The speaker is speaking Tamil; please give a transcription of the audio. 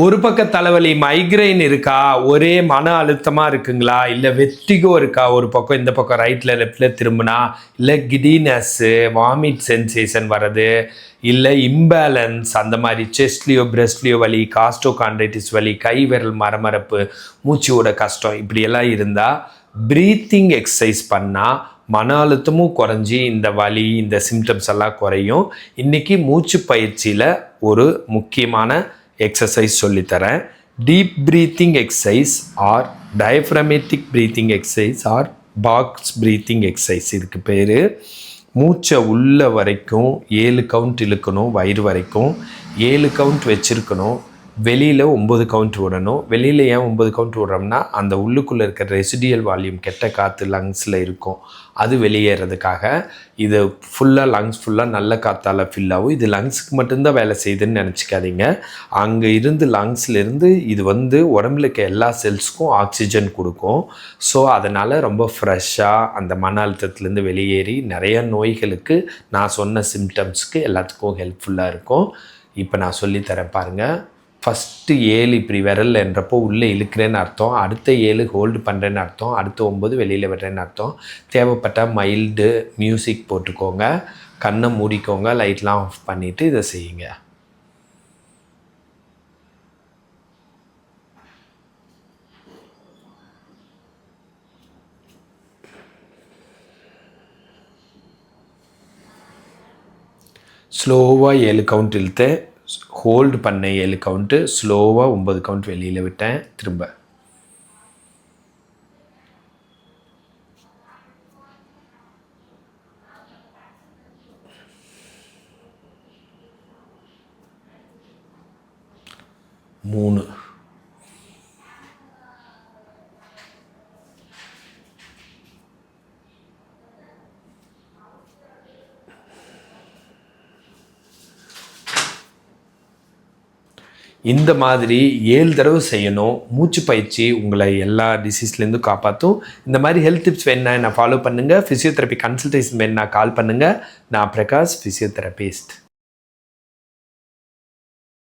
ஒரு பக்க தலைவலி மைக்ரைன் இருக்கா? ஒரே மன அழுத்தமாக இருக்குங்களா? இல்லை வெற்றிகோ இருக்கா? ஒரு பக்கம் இந்த பக்கம் ரைட்டில் லெஃப்டில் திரும்பினா? இல்லை கிடினஸ்ஸு வாமிட் சென்சேஷன் வர்றது? இல்லை இம்பேலன்ஸ் அந்த மாதிரி செஸ்ட்லேயோ பிரெஸ்ட்லேயோ வலி காஸ்டோ கான்ட்ரைட்டிஸ் வலி கை விரல் மரமரப்பு மூச்சுவோட கஷ்டம் இப்படியெல்லாம் இருந்தால் ப்ரீத்திங் எக்ஸசைஸ் பண்ணால் மன அழுத்தமும் குறைஞ்சி இந்த வலி இந்த சிம்டம்ஸ் எல்லாம் குறையும். இன்றைக்கி மூச்சு பயிற்சியில் ஒரு முக்கியமான எக்ஸசைஸ் சொல்லித்தரேன். Deep breathing exercise or diaphragmatic breathing exercise or box breathing exercise இதுக்கு பேர் மூச்சை உள்ள வரைக்கும் ஏழு கவுண்ட் இழுக்கணும் வயிறு வரைக்கும் ஏழு கவுண்ட் வச்சுருக்கணும். வெளியில் ஒம்பது கவுண்ட் விடணும் வெளியில் ஏன் ஒம்பது கவுண்ட் விடுறோம்னா அந்த உள்ளுக்குள்ளே இருக்கிற ரெசிடியல் வால்யூம் கெட்ட காற்று லங்ஸில் இருக்கும். அது வெளியேறதுக்காக இது ஃபுல்லாக லங்ஸ் ஃபுல்லாக நல்ல காற்றால் ஃபில் ஆகும். இது லங்ஸுக்கு மட்டும்தான் வேலை செய்யுதுன்னு நினச்சிக்காதீங்க. அங்கே இருந்து லங்ஸ்லேருந்து இது வந்து உடம்புல இருக்க எல்லா செல்ஸ்க்கும் ஆக்சிஜன் கொடுக்கும். ஸோ அதனால் ரொம்ப ஃப்ரெஷ்ஷாக அந்த மன அழுத்தத்துலேருந்து வெளியேறி நிறைய நோய்களுக்கு நான் சொன்ன சிம்டம்ஸ்க்கு எல்லாத்துக்கும் ஹெல்ப்ஃபுல்லாக இருக்கும். இப்போ நான் சொல்லித்தரேன் பாருங்கள் ஃபஸ்ட்டு ஏழு இப்படி விரல் என்றப்போ உள்ளே இழுக்கிறேன்னு அர்த்தம் அடுத்த ஏழு ஹோல்டு பண்ணுறேன்னு அர்த்தம் அடுத்த ஒம்பது வெளியில் விடுறேன்னு அர்த்தம். தேவைப்பட்டால் மைல்டு மியூசிக் போட்டுக்கோங்க கண்ணை மூடிக்கோங்க லைட்லாம் ஆஃப் பண்ணிவிட்டு இதை செய்யுங்க. ஸ்லோவாக ஏழு கவுண்ட் இழுத்து ஹோல்டு பண்ண ஏழு கவுண்ட்டு ஸ்லோவாக ஒம்பது கவுண்ட் வெளியில் விட்டேன் திரும்ப. மூணு. இந்த மாதிரி ஏழு தடவை செய்யணும். மூச்சு பயிற்சி உங்களை எல்லா டிசீஸ்லேருந்தும் காப்பாற்றும் இந்த மாதிரி ஹெல்த் டிப்ஸ் வேணா நான் ஃபாலோ பண்ணுங்கள் ஃபிசியோதெரப்பி கன்சல்டேஷன் வேணா கால் பண்ணுங்கள் நான் பிரகாஷ் ஃபிசியோதெரபிஸ்ட்